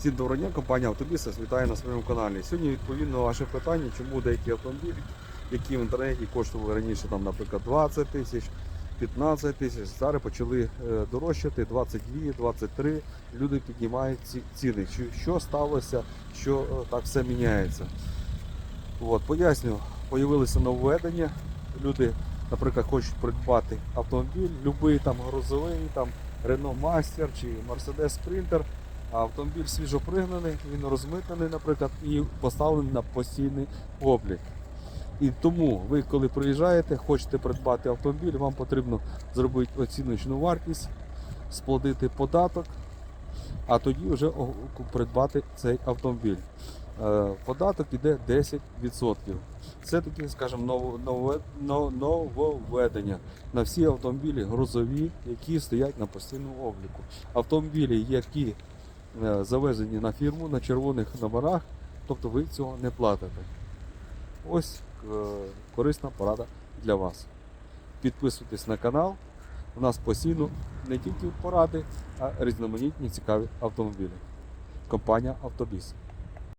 Всім доброго дня, компанія Автобіс вітає на своєму каналі. Сьогодні відповім на ваше питання, чому деякі автомобілі, які в інтернеті коштували раніше, там, наприклад, 20 тисяч, 15 тисяч, зараз почали е, дорожчати 22, 23. Люди піднімають ці ціни. Що, сталося, що е, так все міняється. От, поясню, появилися нововведення. Люди, наприклад, хочуть придбати автомобіль, будь-який там грузовий, там Renault Master чи Mercedes Sprinter. Автомобіль свіжопригнаний, він розмитнений, наприклад, і поставлений на постійний облік. І тому ви, коли приїжджаєте, хочете придбати автомобіль, вам потрібно зробити оціночну вартість, сплатити податок, а тоді вже придбати цей автомобіль. Е, Податок іде 10%. Це таке, скажімо, ново- нововведення на всі автомобілі грузові, які стоять на постійному обліку. Автомобілі, які завезені на фірму на червоних номерах, тобто ви цього не платите. Ось е, корисна порада для вас. Підписуйтесь на канал. У нас постійно не тільки поради, а різноманітні цікаві автомобілі. Компанія Автобіс.